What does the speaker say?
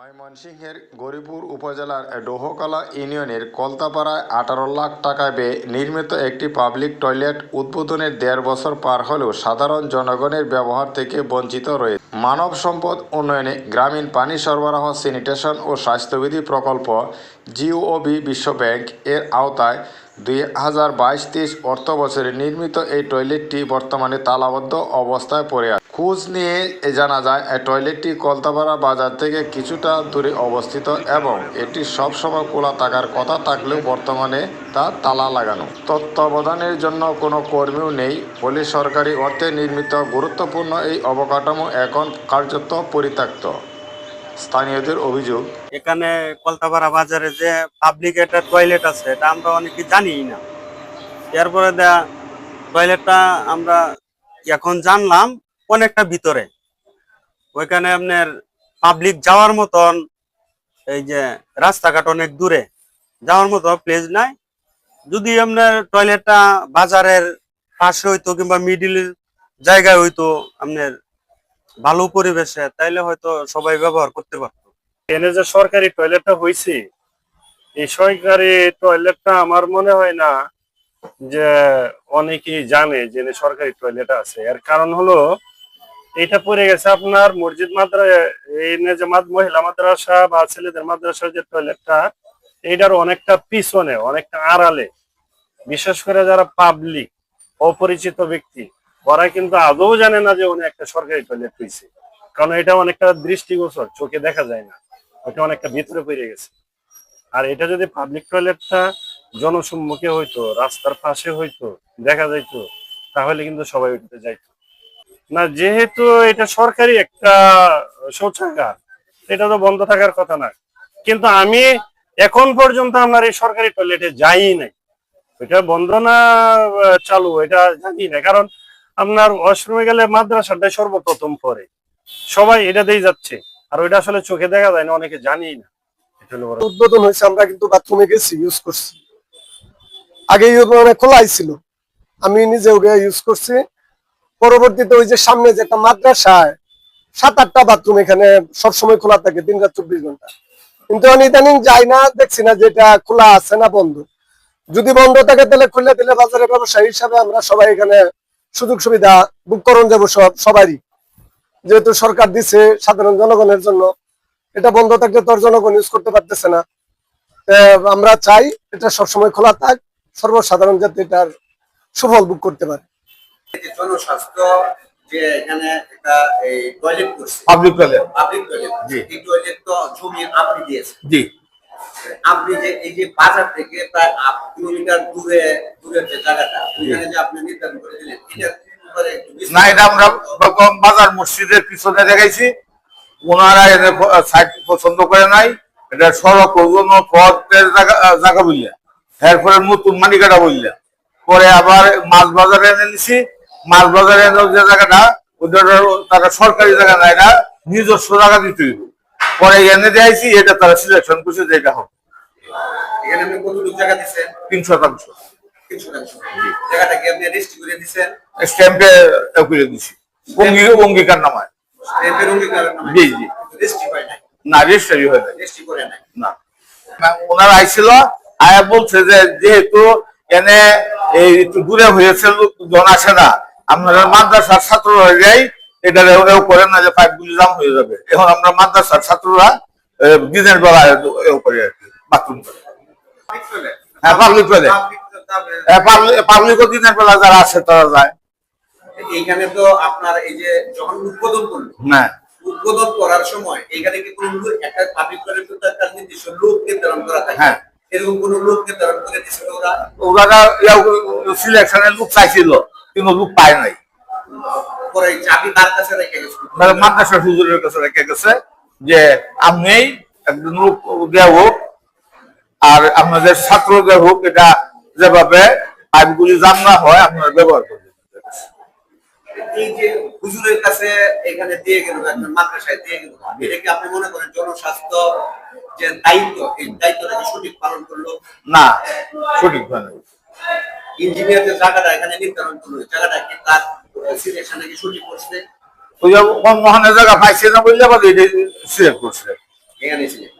ময়মনসিংহের গরিপুর উপজেলার ডোহকলা ইউনিয়নের কলতাপাড়ায় আঠারো লাখ টাকা ব্যয়ে নির্মিত একটি পাবলিক টয়লেট উদ্বোধনের দেড় বছর পার হলেও সাধারণ জনগণের ব্যবহার থেকে বঞ্চিত রয়েছে মানব সম্পদ উন্নয়নে গ্রামীণ পানি সরবরাহ, স্যানিটেশন ও স্বাস্থ্যবিধি প্রকল্প জিওবি বিশ্ব ব্যাংক এর আওতায় দুই হাজার বাইশ তেইশ অর্থ বছরে নির্মিত এই টয়লেটটি বর্তমানে তালাবদ্ধ অবস্থায় পড়ে আছে। খোঁজ নিয়ে জানা যায়, এই টয়লেটটি কলতাপাড়া বাজার থেকে কিছুটা দূরে অবস্থিত এবং এটি সবসময় খোলা থাকার কথা থাকলেও বর্তমানে তা তালা লাগানো। তত্ত্বাবধানের জন্য কোনো কর্মীও নেই। বলে সরকারি অর্থে নির্মিত গুরুত্বপূর্ণ এই অবকাঠামো এখন কার্যত পরিত্যক্ত। স্থানীয়দের অভিযোগ। এখানে কলতাপাড়া বাজারে যে পাবলিক একটা টয়লেট আছে, এটা আমরা অনেকে জানি না। এরপরে টয়লেটটা আমরা এখন জানলাম অনেকটা ভিতরে। ওইখানে আপনার পাবলিক যাওয়ার মতন এই যে রাস্তাঘাট অনেক দূরে, যাওয়ার মতো প্লেস নাই। যদি আপনার টয়লেটটা বাজারের পাশে হইতো কিংবা মিডিল জায়গায় হইতো আপনার ভালো পরিবেশে, তাইলে হয়তো সবাই ব্যবহার করতে পারতো। এনে যে সরকারি টয়লেটটা হয়েছে এই সরকারি টয়লেটটা আমার মনে হয় না যে অনেকেই জানে যে সরকারি টয়লেট আছে। এর কারণ হলো এটা পড়ে গেছে আপনার মসজিদ মাদ্রা, এই যে মহিলা মাদ্রাসা বা ছেলেদের মাদ্রাসার যে টয়লেটটা এইটার অনেকটা পিছনে, অনেকটা আড়ালে। বিশেষ করে যারা পাবলিক অপরিচিত ব্যক্তি ওরা কিন্তু আদৌ জানে না যে উনি একটা সরকারি টয়লেট হয়েছে কারণ এটা অনেকটা দৃষ্টিগোচর, চোখে দেখা যায় না। ওটা অনেকটা ভিতরে পড়ে গেছে। আর এটা যদি পাবলিক টয়লেটটা জনসম্মুখে হইতো, রাস্তার পাশে হইতো, দেখা যাইতো, তাহলে কিন্তু সবাই উঠতে যাইতো। না, যেহেতু এটা সরকারি একটা শৌচাগার, এটা তো বন্ধ থাকার কথা না। কিন্তু আমি এখন পর্যন্ত আমার এই সরকারি টয়লেটে যাই নাই। এটা বন্ধ না চালু, এটা জানি না। কারণ আপনার ওয়াশরুমে গেলে মাদ্রাসাটাই সর্বপ্রথম পরে সবাই এটাতেই যাচ্ছে। আর ওইটা আসলে চোখে দেখা যায় না, অনেকে জানি না। এটা উদ্বোধন হয়েছে, আমরা কিন্তু বাথরুমে গেছি ইউজ করছি। আগে মানে খোলাই ছিল। আমি নিজে ওকে ইউজ করছি। পরবর্তীতে ওই যে সামনে যে একটা মাদ্রাসায় সাত আটটা বাথরুম এখানে সবসময় খোলা থাকে, দিন রাত চব্বিশ ঘণ্টা। কিন্তু আমি ইদানিং যাই না, দেখছি না যেটা খোলা আছে না বন্ধ। যদি বন্ধ থাকে তাহলে খুলে দিলে বাজারে ব্যবসায়ী হিসাবে আমরা সবাই এখানে সুযোগ সুবিধা বুক করণ যাব সব সবারই। যেহেতু সরকার দিছে সাধারণ জনগণের জন্য এটা বন্ধ থাকলে তোর জনগণ ইউজ করতে পারতেছে না। আমরা চাই এটা সবসময় খোলা থাক সর্বসাধারণ যাতে এটার সুফল বুক করতে পারে। জনস্বাস্থ্য যে এখানে একটা এই টয়লেট করছে। পাবলিক টয়লেট পাবলিক টয়লেট জি। এই টয়লেট তো জমি আপনি দিয়েছেন। জি। আপনি যে এই যে বাজার থেকে প্রায় আট কিলোমিটার দূরে না এটা আমরা বাজার মসজিদের পিছনে দেখাইছি। ওনারা সাইড পছন্দ করে নাই। এটা সড়ক পথের জায়গা এরপরে নতুন মানিকাটা পরে আবার মাছ বাজারে এনে নিছি। মাছ বাজারে এনে যে জায়গাটা ওদের তারা সরকারি জায়গা না এটা নিজস্ব জায়গা দিতে পরে এনে দিয়েছি এটা তারা সিলেকশন করছে যে এটা হোক। এখানে আপনি কতটুকু জায়গা দিচ্ছেন? তিন শতাংশ। তিন শতাংশ জায়গাটা কি আপনি রেজিস্ট্রি করে দিচ্ছেন স্ট্যাম্পে করে দিছি। অঙ্গী অঙ্গীকার নামায়। স্ট্যাম্পের অঙ্গীকারের নামে জি জি। রেজিস্ট্রি হয় নাই? না রেজিস্ট্রারি হয়ে যায় রেজিস্ট্রি করে নাই? না। না, ওনারা আইছিল আয়া বলছে যে যেহেতু এনে এই একটু দূরে হয়েছে লোকজন আসে না আপনারা মাদ্রাসার ছাত্ররা যাই এটা এও করেন না যে পাইপ গুলি জাম হয়ে যাবে। এখন আমরা মাদ্রাসার ছাত্ররা দিনের বেলা এও করি আর কি বাথরুম করে। হ্যাঁ পাবলিক টয়লেট পাবলিকও দিনের বেলা যারা আসে তারা যায়। এইখানে তো আপনার এই যে যখন উদ্বোধন করল না উদ্বোধন করার সময় এখানে কি কোনো একটা পাবলিক টয়লেট তো নির্দিষ্ট লোক নির্ধারণ করা থাকে? হ্যাঁ। এরকম কোনো লোক নির্ধারণ করে দিয়েছিল ওরা? ওরা সিলেকশনের লোক চাইছিল কিন্তু লোক পায় নাই। পরে এই চাবি তার কাছে রেখে গেছিল। মানে মাদ্রাসা হুজুরের কাছে রেখে গেছে যে আপনি একজন লোক দেওয়া হোক আর আপনাদের ছাত্রদের হোক এটা যেভাবে পাইপগুলি জাম না হয় আপনারা ব্যবহার করবেন। এই যে হুজুরের কাছে এখানে দিয়ে গেল একজন মাদ্রাসায় দিয়ে গেল এটা আপনি মনে করেন জনস্বাস্থ্য যে দায়িত্ব এই দায়িত্বটা কি সঠিক পালন করল? না সঠিক জায়গাটা এখানে নির্ধারণ করল জায়গাটা কি তার সিলেকশনে কি সঠিক করছে? ওই মহানের জায়গা পাইছে না বললে আবার সিলেক্ট করছে। এখানে ছিলেন